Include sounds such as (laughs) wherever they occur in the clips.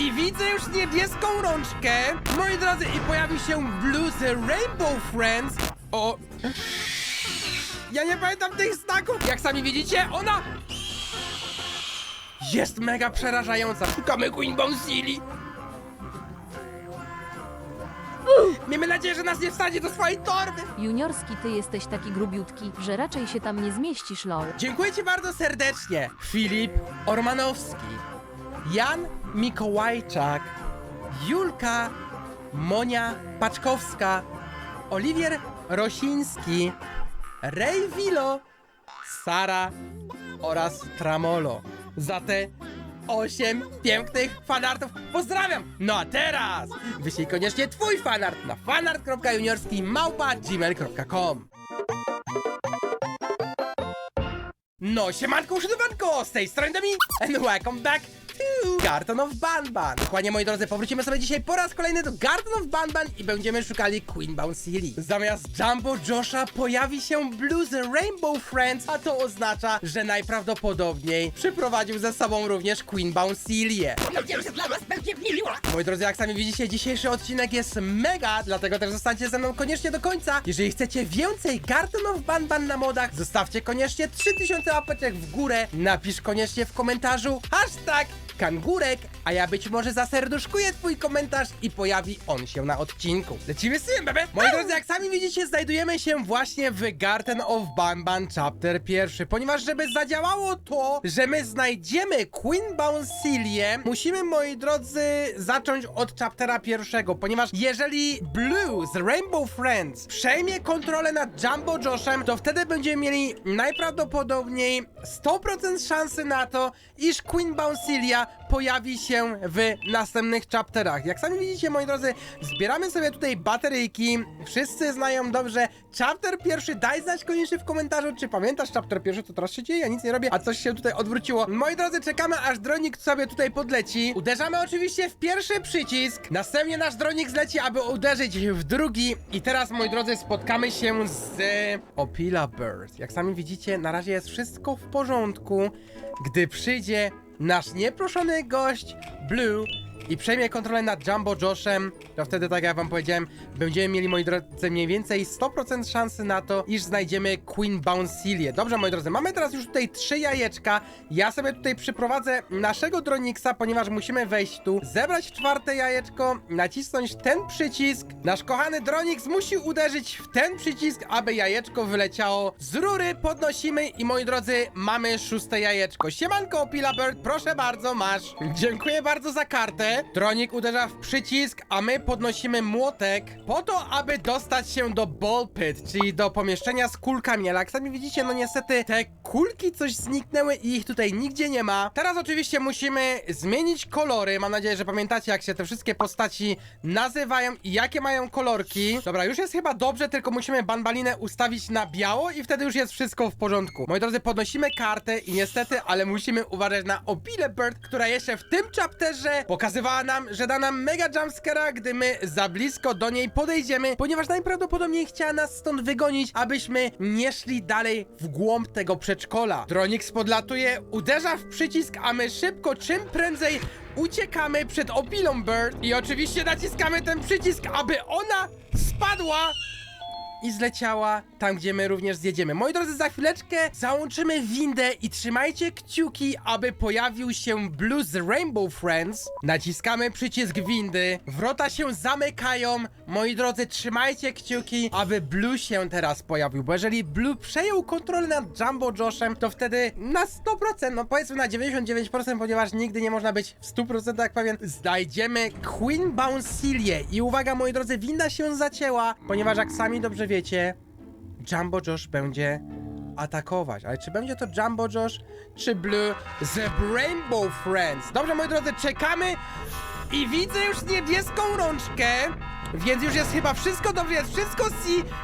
I widzę już niebieską rączkę. Moi drodzy, i pojawił się Blue The Rainbow Friends. O... Ja nie pamiętam tych znaków. Jak sami widzicie, ona... Jest mega przerażająca. Szukamy Queen Silly. Miejmy nadzieję, że nas nie wsadzi do swojej torby. Juniorski, ty jesteś taki grubiutki, że raczej się tam nie zmieścisz, lol. Dziękuję Ci bardzo serdecznie. Filip Ormanowski, Jan Mikołajczak, Julka, Monia Paczkowska, Oliwier Rosiński, Ray Wilo, Sara oraz Tramolo. Za te osiem pięknych fanartów pozdrawiam! No a teraz wyślij koniecznie Twój fanart na fanart.juniorski małpa gmail.com No, siemanko, uszydowanko, z tej strony Demi, and welcome back Garden of Banban. Dokładnie, moi drodzy, powrócimy sobie dzisiaj po raz kolejny do Garden of Banban i będziemy szukali Queen Bouncy Zamiast Jumbo Josha pojawi się Blue the Rainbow Friends, a to oznacza, że najprawdopodobniej przyprowadził ze sobą również Queen Bouncylię. Moi drodzy, jak sami widzicie, dzisiejszy odcinek jest mega, dlatego też zostańcie ze mną koniecznie do końca. Jeżeli chcecie więcej Garden of Banban na modach, zostawcie koniecznie 3000 łapeczek w górę, napisz koniecznie w komentarzu hashtag kangurek, a ja być może zaserduszkuję twój komentarz i pojawi on się na odcinku. Lecimy z tym, bebe! Moi drodzy, jak sami widzicie, znajdujemy się właśnie w Garden of Banban Chapter 1, ponieważ żeby zadziałało to, że my znajdziemy Queen Bouncilię, musimy, moi drodzy, zacząć od chaptera pierwszego, ponieważ jeżeli Blue z Rainbow Friends przejmie kontrolę nad Jumbo Joshem, to wtedy będziemy mieli najprawdopodobniej 100% szansy na to, iż Queen Bouncilia pojawi się w następnych chapterach. Jak sami widzicie, moi drodzy, zbieramy sobie tutaj bateryjki. Wszyscy znają dobrze chapter pierwszy. Daj znać koniecznie w komentarzu, czy pamiętasz chapter pierwszy, co teraz się dzieje. Ja nic nie robię, a coś się tutaj odwróciło. Moi drodzy, czekamy aż dronik sobie tutaj podleci. Uderzamy oczywiście w pierwszy przycisk. Następnie nasz dronik zleci, aby uderzyć w drugi. I teraz, moi drodzy, spotkamy się z Opila Bird. Jak sami widzicie, na razie jest wszystko w porządku. Gdy przyjdzie nasz nieproszony gość Blue i przejmie kontrolę nad Jumbo Joshem, to wtedy, tak jak wam powiedziałem, będziemy mieli, moi drodzy, mniej więcej 100% szansy na to, iż znajdziemy Queen Bouncilię. Dobrze, moi drodzy, mamy teraz już tutaj trzy jajeczka. Ja sobie tutaj przyprowadzę naszego Dronixa, ponieważ musimy wejść tu, zebrać czwarte jajeczko, nacisnąć ten przycisk. Nasz kochany Dronix musi uderzyć w ten przycisk, aby jajeczko wyleciało z rury. Podnosimy i, moi drodzy, mamy szóste jajeczko. Siemanko, Pila Bird, proszę bardzo, masz. Dziękuję bardzo za kartę. Dronik uderza w przycisk, a my podnosimy młotek po to, aby dostać się do ball pit, czyli do pomieszczenia z kulkami. Ale jak sami widzicie, no niestety te kulki coś zniknęły i ich tutaj nigdzie nie ma. Teraz oczywiście musimy zmienić kolory. Mam nadzieję, że pamiętacie, jak się te wszystkie postaci nazywają i jakie mają kolorki. Dobra, już jest chyba dobrze, tylko musimy banbalinę ustawić na biało i wtedy już jest wszystko w porządku. Moi drodzy, podnosimy kartę i niestety, ale musimy uważać na Opile Bird, która jeszcze w tym chapterze pokazywała nam, że da nam mega jumpscare'a, gdy my za blisko do niej podejdziemy, ponieważ najprawdopodobniej chciała nas stąd wygonić, abyśmy nie szli dalej w głąb tego przedszkola. Dronix podlatuje, uderza w przycisk, a my szybko, czym prędzej uciekamy przed Opilą Bird i oczywiście naciskamy ten przycisk, aby ona spadła i zleciała tam, gdzie my również zjedziemy. Moi drodzy, za chwileczkę załączymy windę i trzymajcie kciuki, aby pojawił się Blue z Rainbow Friends. Naciskamy przycisk windy, wrota się zamykają. Moi drodzy, trzymajcie kciuki, aby Blue się teraz pojawił, bo jeżeli Blue przejął kontrolę nad Jumbo Joshem, to wtedy na 100%, no powiedzmy na 99%, ponieważ nigdy nie można być w 100% pewien, znajdziemy Queen Bouncilię. I uwaga, moi drodzy, winda się zacięła, ponieważ jak sami dobrze wiecie, Jumbo Josh będzie atakować. Ale czy będzie to Jumbo Josh, czy Blue z Rainbow Friends? Dobrze, moi drodzy, czekamy i widzę już niebieską rączkę. Więc już jest chyba wszystko dobrze, jest wszystko C,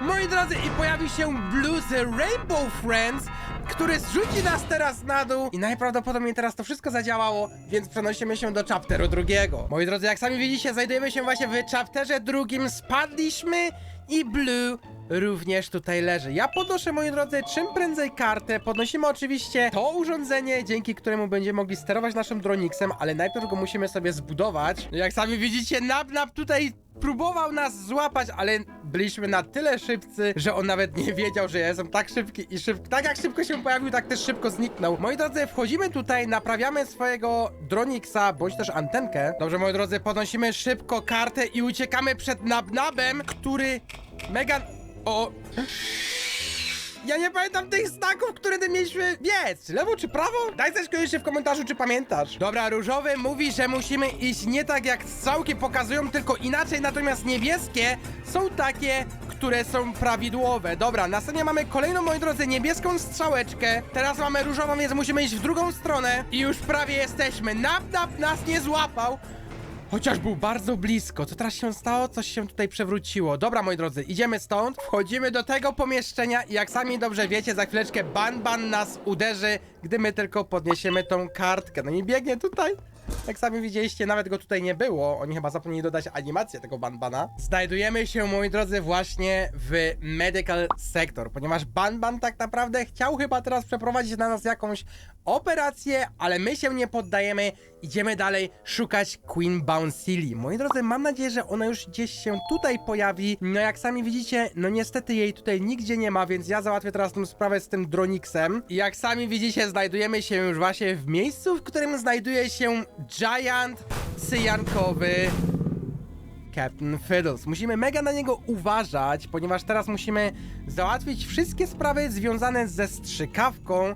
moi drodzy, i pojawi się Blue z Rainbow Friends, który zrzuci nas teraz na dół. I najprawdopodobniej teraz to wszystko zadziałało, więc przenosimy się do chapteru drugiego. Moi drodzy, jak sami widzicie, znajdujemy się właśnie w chapterze drugim, spadliśmy i Blue również tutaj leży. Ja podnoszę, moi drodzy, czym prędzej kartę. Podnosimy oczywiście to urządzenie, dzięki któremu będziemy mogli sterować naszym Dronixem, ale najpierw go musimy sobie zbudować. Jak sami widzicie, Nap tutaj próbował nas złapać, ale byliśmy na tyle szybcy, że on nawet nie wiedział, że ja jestem tak szybki i szybki. Tak jak szybko się pojawił, tak też szybko zniknął. Moi drodzy, wchodzimy tutaj, naprawiamy swojego Dronixa, bądź też antenkę. Dobrze, moi drodzy, podnosimy szybko kartę i uciekamy przed Nabnabem, który mega... O... Ja nie pamiętam tych znaków, które ty mieliśmy. Czy lewo, czy prawo? Daj coś koniecznie w komentarzu, czy pamiętasz. Dobra, różowy mówi, że musimy iść nie tak jak strzałki pokazują, tylko inaczej, natomiast niebieskie są takie, które są prawidłowe. Dobra, następnie mamy kolejną, moi drodzy, niebieską strzałeczkę. Teraz mamy różową, więc musimy iść w drugą stronę. I już prawie jesteśmy. Nap, nap nas nie złapał. Chociaż był bardzo blisko. Co teraz się stało? Coś się tutaj przewróciło. Dobra, moi drodzy, idziemy stąd. Wchodzimy do tego pomieszczenia i jak sami dobrze wiecie, za chwileczkę Ban Ban nas uderzy, gdy my tylko podniesiemy tą kartkę. No i biegnie tutaj. Jak sami widzieliście, nawet go tutaj nie było. Oni chyba zapomnieli dodać animację tego Banbana. Znajdujemy się, moi drodzy, właśnie w Medical Sector, ponieważ Banban tak naprawdę chciał chyba teraz przeprowadzić na nas jakąś operację, ale my się nie poddajemy. Idziemy dalej szukać Queen Bounceilly. Moi drodzy, mam nadzieję, że ona już gdzieś się tutaj pojawi. No jak sami widzicie, no niestety jej tutaj nigdzie nie ma, więc ja załatwię teraz tą sprawę z tym Dronixem. I jak sami widzicie, znajdujemy się już właśnie w miejscu, w którym znajduje się Giant Cyjankowy Captain Fiddles. Musimy mega na niego uważać, ponieważ teraz musimy załatwić wszystkie sprawy związane ze strzykawką,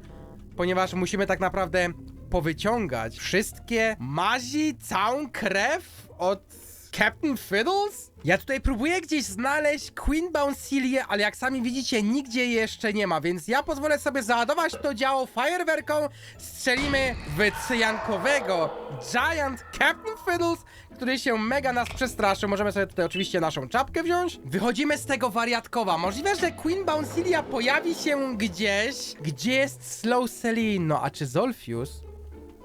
ponieważ musimy tak naprawdę powyciągać wszystkie mazi, całą krew od Captain Fiddles? Ja tutaj próbuję gdzieś znaleźć Queen Bounceillię, ale jak sami widzicie, nigdzie jej jeszcze nie ma, więc ja pozwolę sobie załadować to działo fajerwerką, strzelimy w cyjankowego Giant Captain Fiddles, który się mega nas przestraszy. Możemy sobie tutaj oczywiście naszą czapkę wziąć. Wychodzimy z tego wariatkowa. Możliwe, że Queen Bounceillia pojawi się gdzieś, gdzie jest Slow Celine. No, a czy Zolfius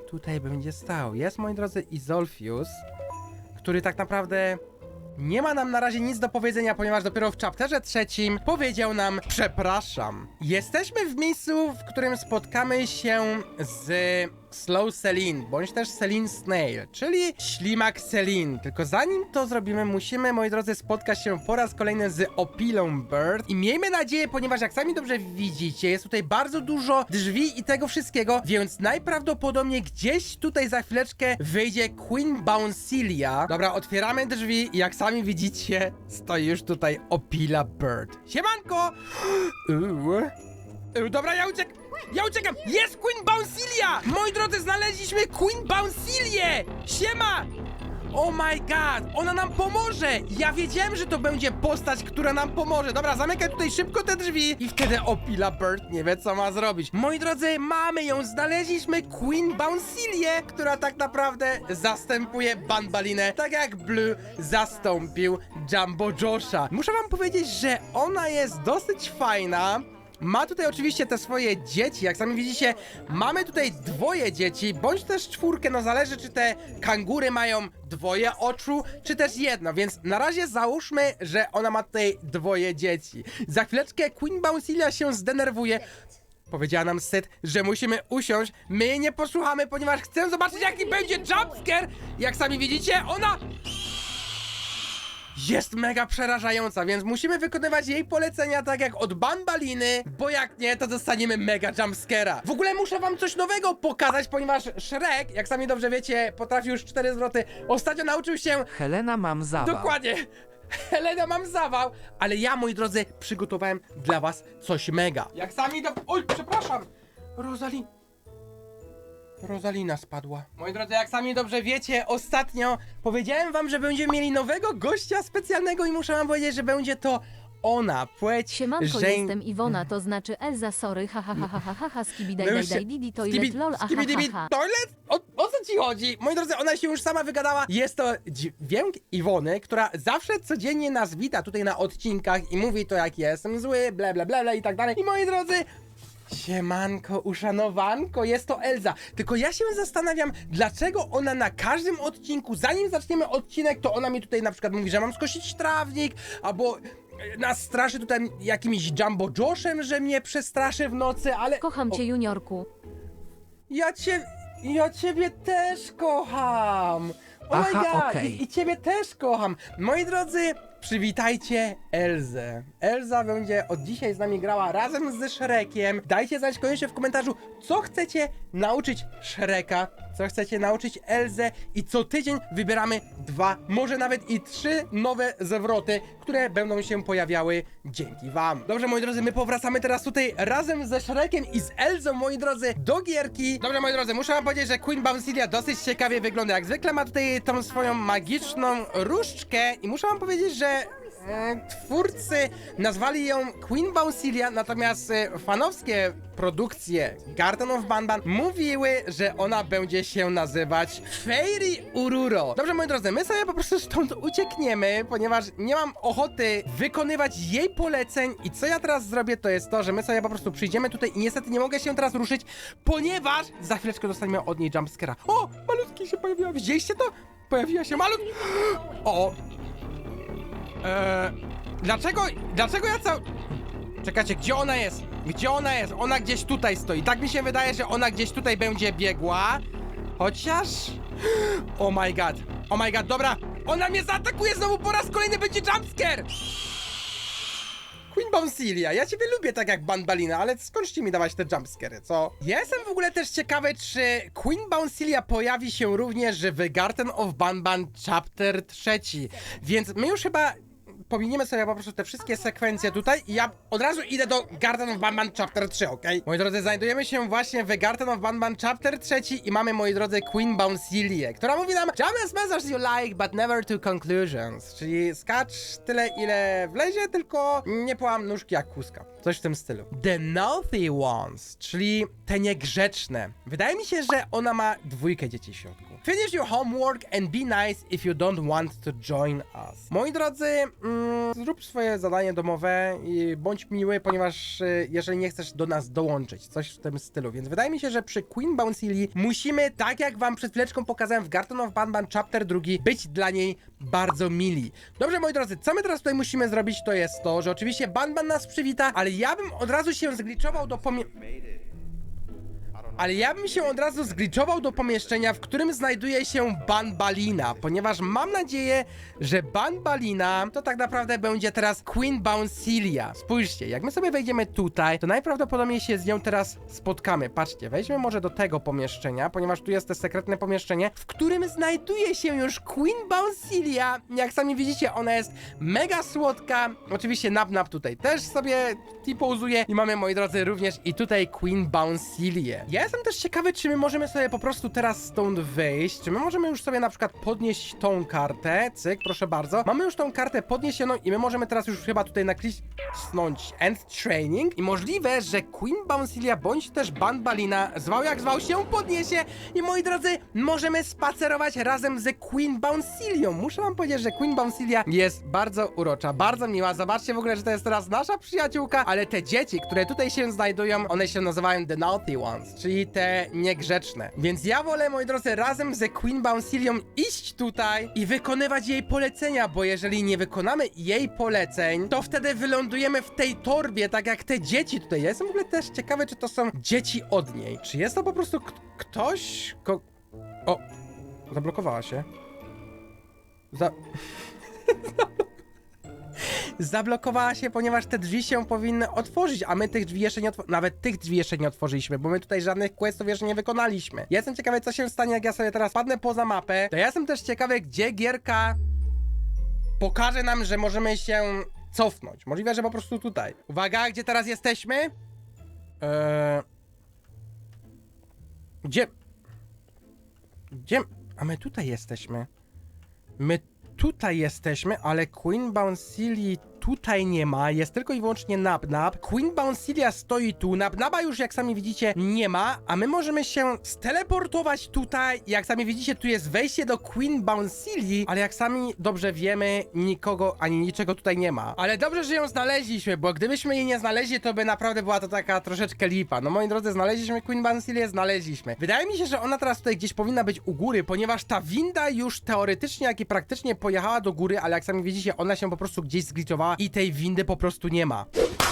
tutaj będzie stał? Jest, moi drodzy, i Zolfius, który tak naprawdę nie ma nam na razie nic do powiedzenia, ponieważ dopiero w chapterze trzecim powiedział nam przepraszam. Jesteśmy w miejscu, w którym spotkamy się z Slow Celine, bądź też Celine Snail, czyli ślimak Celine. Tylko zanim to zrobimy, musimy, moi drodzy, spotkać się po raz kolejny z Opilą Bird i miejmy nadzieję, ponieważ jak sami dobrze widzicie, jest tutaj bardzo dużo drzwi i tego wszystkiego, więc najprawdopodobniej gdzieś tutaj za chwileczkę wyjdzie Queen Bounceillia. Dobra, otwieramy drzwi i jak sami widzicie, stoi już tutaj Opila Bird. Siemanko! Uuu. (gasps) Uuu, Dobra, ja uciek... Ja uciekam! Jest Queen Bounceillia! Moi drodzy, znaleźliśmy Queen Bounceillię! Siema! Oh my god! Ona nam pomoże! Ja wiedziałem, że to będzie postać, która nam pomoże. Dobra, zamykaj tutaj szybko te drzwi i wtedy Opila Bird nie wie, co ma zrobić. Moi drodzy, mamy ją! Znaleźliśmy Queen Bounceillię, która tak naprawdę zastępuje Banbalinę, tak jak Blue zastąpił Jumbo Josha. Muszę wam powiedzieć, że ona jest dosyć fajna. Ma tutaj oczywiście te swoje dzieci, jak sami widzicie, mamy tutaj dwoje dzieci, bądź też czwórkę, no zależy czy te kangury mają dwoje oczu, czy też jedno, więc na razie załóżmy, że ona ma tutaj dwoje dzieci. Za chwileczkę Queen Bounceillia się zdenerwuje, Powiedziała nam Seth, że musimy usiąść. My jej nie posłuchamy, ponieważ chcę zobaczyć, jaki będzie jumpscare. Jak sami widzicie, ona jest mega przerażająca, więc musimy wykonywać jej polecenia tak jak od Bambaliny, bo jak nie, to dostaniemy mega jumpscare'a. W ogóle muszę wam coś nowego pokazać, ponieważ Shrek, jak sami dobrze wiecie, potrafi już cztery zwroty. Ostatnio nauczył się Helena mam zawał. Dokładnie. Helena, mam zawał, ale ja, moi drodzy, przygotowałem dla was coś mega. Jak sami do... Oj, przepraszam. Rosali... Rosalina spadła. Moi drodzy, jak sami dobrze wiecie, ostatnio powiedziałem wam, że będziemy mieli nowego gościa specjalnego i muszę wam powiedzieć, że będzie to ona, płeć Siemanko, żeń- jestem Iwona, to znaczy Elza, sorry, ha ha ha ha ha ha ha, skibidaj No już się- daj didi, toilet Skibi- lol, aha skibidibi ha ha. Toilet? O, o co ci chodzi? Moi drodzy, ona się już sama wygadała. Jest to dźwięk Iwony, która zawsze codziennie nas wita tutaj na odcinkach i mówi to jak jestem zły, ble ble ble, ble i tak dalej. I moi drodzy, Siemanko, uszanowanko, jest to Elza. Tylko ja się zastanawiam, dlaczego ona na każdym odcinku, zanim zaczniemy odcinek, to ona mi tutaj na przykład mówi, że mam skosić trawnik, albo nas straszy tutaj jakimś Jumbo Joshem, że mnie przestraszy w nocy, ale... Kocham cię, juniorku. Ja cię... Ja ciebie też kocham! Oh my Aha, god! okej. I, I ciebie też kocham! Moi drodzy, przywitajcie Elzę. Elza będzie od dzisiaj z nami grała razem ze Shrekiem. Dajcie znać koniecznie w komentarzu, co chcecie nauczyć Shreka, co chcecie nauczyć Elzę i co tydzień wybieramy dwa, może nawet i trzy nowe zwroty, które będą się pojawiały dzięki wam. Dobrze, moi drodzy, my powracamy teraz tutaj razem ze Shrekiem i z Elzą, moi drodzy, do gierki. Dobrze, moi drodzy, muszę wam powiedzieć, że Queen Bouncilia dosyć ciekawie wygląda. Jak zwykle ma tutaj tą swoją magiczną różdżkę i muszę wam powiedzieć, że e, twórcy nazwali ją Queen Bouncilia, natomiast e, fanowskie produkcje Garden of Banban mówiły, że ona będzie się nazywać Fairy Ururo. Dobrze, moi drodzy, my sobie po prostu stąd uciekniemy, ponieważ nie mam ochoty wykonywać jej poleceń i co ja teraz zrobię, to jest to, że my sobie po prostu przyjdziemy tutaj i niestety nie mogę się teraz ruszyć, ponieważ za chwileczkę dostaniemy od niej jumpscare'a. O, malutki się pojawiła, widzieliście to? Pojawiła się malut... (gasps) O, Eee, dlaczego, dlaczego ja cały... Czekajcie, gdzie ona jest? Gdzie ona jest? Ona gdzieś tutaj stoi. Tak mi się wydaje, że ona gdzieś tutaj będzie biegła. Chociaż... (gasps) Oh my god. Oh my god, dobra. Ona mnie zaatakuje znowu po raz kolejny, będzie jumpscare! Queen Bouncilia, ja ciebie lubię tak jak Banbalina, ale skończcie mi dawać te jumpscary, co? Ja jestem w ogóle też ciekawy, czy Queen Bouncilia pojawi się również w Garden of Banban Chapter 3, więc my już chyba pominiemy sobie po prostu te wszystkie sekwencje tutaj i ja od razu idę do Garden of Banban Chapter 3, okej? Moi drodzy, znajdujemy się właśnie w Garden of Banban Chapter 3 i mamy, moi drodzy, Queen Bouncilię, która mówi nam Jump as you like, but never to conclusions, czyli skacz tyle, ile wlezie, tylko nie połam nóżki jak kuska. Coś w tym stylu. The Naughty Ones, czyli te niegrzeczne. Wydaje mi się, że ona ma dwójkę dzieci w środku. Finish your homework and be nice if you don't want to join us. Moi drodzy, mm, zrób swoje zadanie domowe i bądź miły, ponieważ y, jeżeli nie chcesz do nas dołączyć, coś w tym stylu. Więc wydaje mi się, że przy Queen Bouncili musimy, tak jak wam przed chwileczką pokazałem w Garden of Banban Chapter 2, być dla niej bardzo mili. Dobrze, moi drodzy, co my teraz tutaj musimy zrobić, to jest to, że oczywiście Banban nas przywita, ale ja bym od razu się zgliczował do pomie... Ale ja bym się od razu zgliczował do pomieszczenia, w którym znajduje się Banbalina, ponieważ mam nadzieję, że Banbalina to tak naprawdę będzie teraz Queen Bouncilia. Spójrzcie, jak my sobie wejdziemy tutaj, to najprawdopodobniej się z nią teraz spotkamy. Patrzcie, wejdźmy może do tego pomieszczenia, ponieważ tu jest to sekretne pomieszczenie, w którym znajduje się już Queen Bouncilia. Jak sami widzicie, ona jest mega słodka. Oczywiście Nap tutaj też sobie t-pozuje i mamy, moi drodzy, również i tutaj Queen Bouncilię. Ja jestem też ciekawy, czy my możemy sobie po prostu teraz stąd wyjść, czy my możemy już sobie na przykład podnieść tą kartę, cyk, proszę bardzo. Mamy już tą kartę podniesioną i my możemy teraz już chyba tutaj nakliknąć End Training i możliwe, że Queen Bouncilia bądź też Banbalina, zwał jak zwał się, podniesie i moi drodzy, możemy spacerować razem ze Queen Bouncilią. Muszę wam powiedzieć, że Queen Bouncilia jest bardzo urocza, bardzo miła. Zobaczcie w ogóle, że to jest teraz nasza przyjaciółka, ale te dzieci, które tutaj się znajdują, one się nazywają The Naughty Ones, czyli te niegrzeczne. Więc ja wolę, moi drodzy, razem ze Queen Bouncilią iść tutaj i wykonywać jej polecenia, bo jeżeli nie wykonamy jej poleceń, to wtedy wylądujemy w tej torbie, tak jak te dzieci tutaj. Ja jestem w ogóle też ciekawy, czy to są dzieci od niej. Czy jest to po prostu ktoś, ko... O, zablokowała się. Za... (laughs) Zablokowała się, ponieważ te drzwi się powinny otworzyć, a my tych drzwi jeszcze nie otworzyliśmy. Nawet tych drzwi jeszcze nie otworzyliśmy, bo my tutaj żadnych questów jeszcze nie wykonaliśmy. Ja jestem ciekawy, co się stanie, jak ja sobie teraz padnę poza mapę. To ja jestem też ciekawy, gdzie gierka pokaże nam, że możemy się cofnąć. Możliwe, że po prostu tutaj. Uwaga, gdzie teraz jesteśmy? Eee... Gdzie? Gdzie? A my tutaj jesteśmy. My tutaj jesteśmy, ale Queen Bouncili tutaj nie ma, jest tylko i wyłącznie Nabnab. Queen Bouncilia stoi tu, Nabnaba już jak sami widzicie nie ma, a my możemy się steleportować tutaj. Jak sami widzicie, tu jest wejście do Queen Bouncili, ale jak sami dobrze wiemy, nikogo ani niczego tutaj nie ma. Ale dobrze, że ją znaleźliśmy, bo gdybyśmy jej nie znaleźli, to by naprawdę była to taka troszeczkę lipa. No moi drodzy, znaleźliśmy Queen Bouncilię, znaleźliśmy. Wydaje mi się, że ona teraz tutaj gdzieś powinna być u góry, ponieważ ta winda już teoretycznie, jak i praktycznie pojechała do góry, ale jak sami widzicie, ona się po prostu gdzieś zgliczowała i tej windy po prostu nie ma.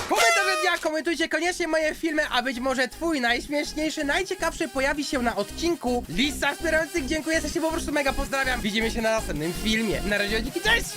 Komentarze dnia, komentujcie koniecznie moje filmy, a być może twój najśmieszniejszy, najciekawszy pojawi się na odcinku. Lista wspierających, dziękuję, się po prostu mega pozdrawiam. Widzimy się na następnym filmie. Na razie, dzięki, cześć!